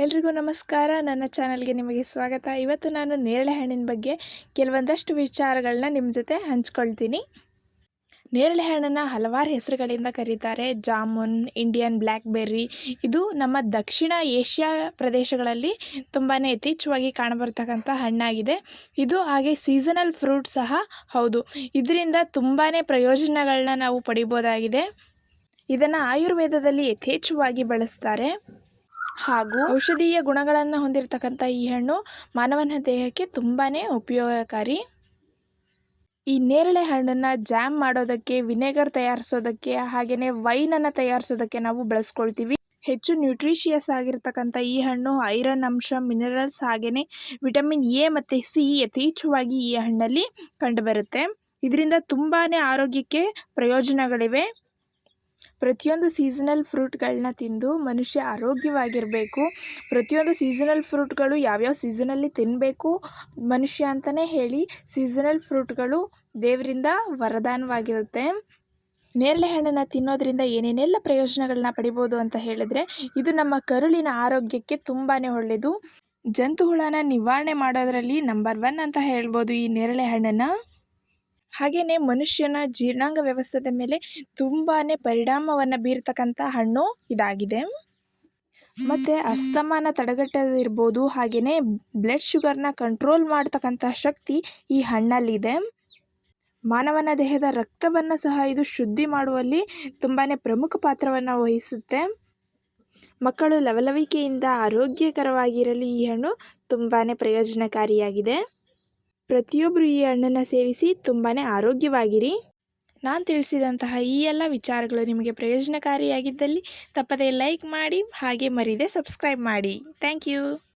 ಎಲ್ರಿಗೂ ನಮಸ್ಕಾರ. ನನ್ನ ಚಾನಲ್ಗೆ ನಿಮಗೆ ಸ್ವಾಗತ. ಇವತ್ತು ನಾನು ನೇರಳೆ ಹಣ್ಣಿನ ಬಗ್ಗೆ ಕೆಲವೊಂದಷ್ಟು ವಿಚಾರಗಳನ್ನ ನಿಮ್ಮ ಜೊತೆ ಹಂಚ್ಕೊಳ್ತೀನಿ. ನೇರಳೆ ಹಣ್ಣನ್ನು ಹಲವಾರು ಹೆಸರುಗಳಿಂದ ಕರೀತಾರೆ. Jamun, Indian blackberry. ಇದು ನಮ್ಮ ದಕ್ಷಿಣ ಏಷ್ಯಾ ಪ್ರದೇಶಗಳಲ್ಲಿ ತುಂಬಾ ಯಥೇಚ್ಛವಾಗಿ ಕಾಣಬರ್ತಕ್ಕಂಥ ಹಣ್ಣಾಗಿದೆ. ಇದು ಹಾಗೆ ಸೀಸನಲ್ ಫ್ರೂಟ್ ಸಹ ಹೌದು. ಇದರಿಂದ ತುಂಬಾ ಪ್ರಯೋಜನಗಳನ್ನ ನಾವು ಪಡಿಬೋದಾಗಿದೆ. ಇದನ್ನು ಆಯುರ್ವೇದದಲ್ಲಿ ಯಥೇಚ್ಛವಾಗಿ ಬಳಸ್ತಾರೆ. ಹಾಗೂ ಔಷಧೀಯ ಗುಣಗಳನ್ನು ಹೊಂದಿರತಕ್ಕಂಥ ಈ ಹಣ್ಣು ಮಾನವನ ದೇಹಕ್ಕೆ ತುಂಬಾ ಉಪಯೋಗಕಾರಿ. ಈ ನೇರಳೆ ಹಣ್ಣನ್ನು ಜಾಮ್ ಮಾಡೋದಕ್ಕೆ ವಿನೆಗರ್ ತಯಾರಿಸೋದಕ್ಕೆ ಹಾಗೆಯೇ ವೈನನ್ನು ತಯಾರಿಸೋದಕ್ಕೆ ನಾವು ಬಳಸ್ಕೊಳ್ತೀವಿ. ಹೆಚ್ಚು ನ್ಯೂಟ್ರಿಷಿಯಸ್ ಆಗಿರ್ತಕ್ಕಂಥ ಈ ಹಣ್ಣು ಐರನ್ ಅಂಶ ಮಿನರಲ್ಸ್ ಹಾಗೆಯೇ ವಿಟಮಿನ್ ಎ ಮತ್ತು ಸಿ ಯಥೇಚ್ಛವಾಗಿ ಈ ಹಣ್ಣಲ್ಲಿ ಕಂಡುಬರುತ್ತೆ. ಇದರಿಂದ ತುಂಬಾ ಆರೋಗ್ಯಕ್ಕೆ ಪ್ರಯೋಜನಗಳಿವೆ. ಪ್ರತಿಯೊಂದು ಸೀಸನಲ್ ಫ್ರೂಟ್ಗಳನ್ನ ತಿಂದು ಮನುಷ್ಯ ಆರೋಗ್ಯವಾಗಿರಬೇಕು. ಪ್ರತಿಯೊಂದು ಸೀಸನಲ್ ಫ್ರೂಟ್ಗಳು ಯಾವ್ಯಾವ ಸೀಸನಲ್ಲಿ ತಿನ್ನಬೇಕು ಮನುಷ್ಯ ಅಂತಲೇ ಹೇಳಿ ಸೀಸನಲ್ ಫ್ರೂಟ್ಗಳು ದೇವರಿಂದ ವರದಾನವಾಗಿರುತ್ತೆ. ನೇರಳೆ ಹಣ್ಣನ್ನು ತಿನ್ನೋದ್ರಿಂದ ಏನೇನೆಲ್ಲ ಪ್ರಯೋಜನಗಳನ್ನ ಪಡಿಬೋದು ಅಂತ ಹೇಳಿದ್ರೆ ಇದು ನಮ್ಮ ಕರುಳಿನ ಆರೋಗ್ಯಕ್ಕೆ ತುಂಬಾ ಒಳ್ಳೆಯದು ಜಂತು ಹುಳನ ನಿವಾರಣೆ ಮಾಡೋದರಲ್ಲಿ ನಂಬರ್ ಒನ್ ಅಂತ ಹೇಳ್ಬೋದು ಈ ನೇರಳೆ ಹಣ್ಣನ್ನು. ಹಾಗೆಯೇ ಮನುಷ್ಯನ ಜೀರ್ಣಾಂಗ ವ್ಯವಸ್ಥೆದ ಮೇಲೆ ತುಂಬಾ ಪರಿಣಾಮವನ್ನು ಬೀರ್ತಕ್ಕಂಥ ಹಣ್ಣು ಇದಾಗಿದೆ. ಮತ್ತು ಅಸ್ತಮಾನ ತಡೆಗಟ್ಟೋದಿರ್ಬೋದು ಹಾಗೆಯೇ ಬ್ಲಡ್ ಶುಗರ್ನ ಕಂಟ್ರೋಲ್ ಮಾಡ್ತಕ್ಕಂಥ ಶಕ್ತಿ ಈ ಹಣ್ಣಲ್ಲಿದೆ. ಮಾನವನ ದೇಹದ ರಕ್ತವನ್ನು ಸಹ ಇದು ಶುದ್ಧಿ ಮಾಡುವಲ್ಲಿ ತುಂಬಾ ಪ್ರಮುಖ ಪಾತ್ರವನ್ನು ವಹಿಸುತ್ತೆ. ಮಕ್ಕಳು ಲವಲವಿಕೆಯಿಂದ ಆರೋಗ್ಯಕರವಾಗಿರಲು ಈ ಹಣ್ಣು ತುಂಬಾ ಪ್ರಯೋಜನಕಾರಿಯಾಗಿದೆ. ಪ್ರತಿಯೊಬ್ಬರು ಈ ಹಣ್ಣನ್ನು ಸೇವಿಸಿ ತುಂಬಾ ಆರೋಗ್ಯವಾಗಿರಿ. ನಾನು ತಿಳಿಸಿದಂತಹ ಈ ಎಲ್ಲ ವಿಚಾರಗಳು ನಿಮಗೆ ಪ್ರಯೋಜನಕಾರಿಯಾಗಿದ್ದಲ್ಲಿ ತಪ್ಪದೇ ಲೈಕ್ ಮಾಡಿ, ಹಾಗೆ ಮರೀದೆ ಸಬ್ಸ್ಕ್ರೈಬ್ ಮಾಡಿ. Thank you